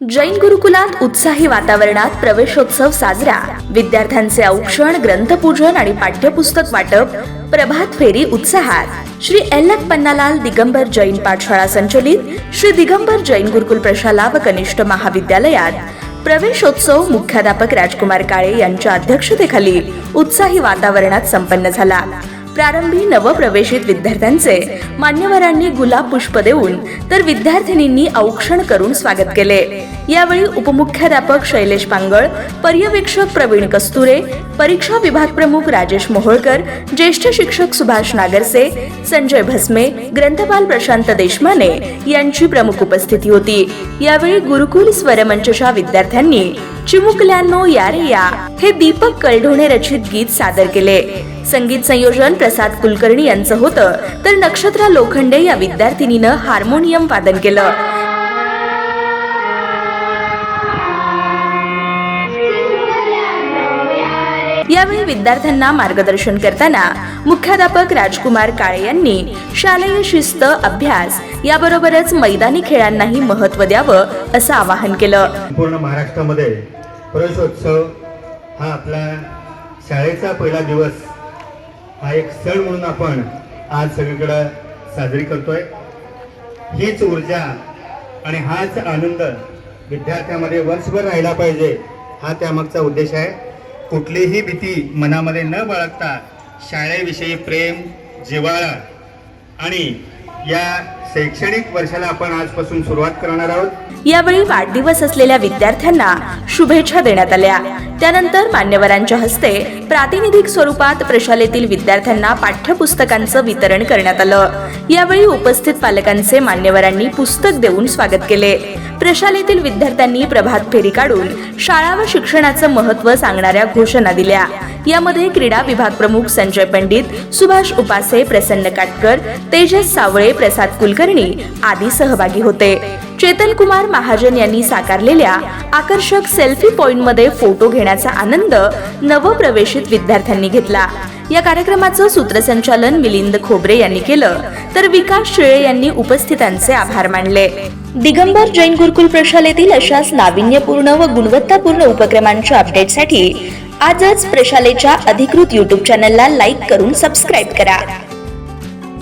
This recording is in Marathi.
जैन गुरुकुलात उत्साही वातावरणात प्रवेशोत्सव साजरा. विद्यार्थ्यांचे औक्षण ग्रंथपूजन आणि पाठ्यपुस्तक वाटप प्रभात फेरी उत्साहात. श्री एल्लक पन्नालाल दिगंबर जैन पाठशाळा संचलित श्री दिगंबर जैन गुरुकुल प्रशाला व कनिष्ठ महाविद्यालयात. प्रवेशोत्सव मुख्याध्यापक राजकुमार काळे यांच्या अध्यक्षतेखाली उत्साही वातावरणात संपन्न झाला. प्रारंभी नवप्रवेशित विद्यार्थ्यांचे मान्यवरांनी गुलाब पुष्प देऊन तर विद्यार्थिनींनी औक्षण करून स्वागत केले. यावेळी उपमुख्याध्यापक शैलेश पांगळ पर्यवेक्षक प्रवीण कस्तुरे परीक्षा विभाग प्रमुख राजेश मोहोळकर ज्येष्ठ शिक्षक सुभाष नागरसे संजय भस्मे ग्रंथपाल प्रशांत देशमाने यांची प्रमुख उपस्थिती होती. यावेळी गुरुकुल स्वरमंचच्या विद्यार्थ्यांनी चिमुकल्यांनो या रे या. हे दीपक कलढोणे रचित गीत सादर केले. संगीत संयोजन प्रसाद कुलकर्णी यांचं होतं तर नक्षत्रा लोखंडे या विद्यार्थिनीनं हार्मोनियम वादन केलं. यावेळी विद्यार्थ्यांना मार्गदर्शन करताना मुख्याध्यापक राजकुमार काळे यांनी शालेय शिस्त अभ्यास याबरोबरच मैदानी खेळांनाही महत्त्व द्यावं असं आवाहन केलं. पूर्ण महाराष्ट्रामध्ये प्रवेशोत्सव हा आपला शाळेचा पहिला दिवस. हा एक सण म्हणून आपण आज सगळीकडं साजरी करतोय. हीच ऊर्जा आणि हाच आनंद विद्यार्थ्यामध्ये वर्षभर राहिला पाहिजे हा त्यामागचा उद्देश आहे. कुठलीही भीती मनामध्ये न बाळगता शाळेविषयी प्रेम जिव्हाळा आणि या शैक्षणिक वर्षाला आपण आजपासून सुरुवात करणार आहोत. यावेळी वाढदिवस असलेल्या विद्यार्थ्यांना शुभेच्छा देण्यात आल्या. त्यानंतर मान्यवरांच्या हस्ते प्रातिनिधिक स्वरूपात प्रशालेतील विद्यार्थ्यांना पाठ्यपुस्तकांचं वितरण करण्यात आलं. यावेळी उपस्थित पालकांचे मान्यवरांनी पुस्तक देऊन स्वागत केले. प्रशालेतील विद्यार्थ्यांनी प्रभात फेरी काढून शाळा व शिक्षणाचं महत्त्व सांगणाऱ्या घोषणा दिल्या. यामध्ये क्रीडा विभाग प्रमुख संजय पंडित सुभाष उपासे प्रसन्न काटकर तेजस सावळे प्रसाद कुलकर्णी आदी सहभागी होते. चेतन कुमार महाजन यांनी साकारलेल्या आकर्षक सेल्फी पॉइंटमध्ये फोटो घेण्याचा आनंद नवप्रवेशित विद्यार्थ्यांनी घेतला. या कार्यक्रमाचं सूत्रसंचालन मिलिंद खोबरे यांनी केलं तर विकास शिळे यांनी उपस्थितांचे आभार मानले. दिगंबर जैन गुरुकुल प्रशालेतील अशाच नाविन्यपूर्ण व गुणवत्तापूर्ण उपक्रमांच्या अपडेटसाठी आजच प्रशालेच्या अधिकृत युट्यूब चॅनलला लाईक करून सबस्क्राईब करा.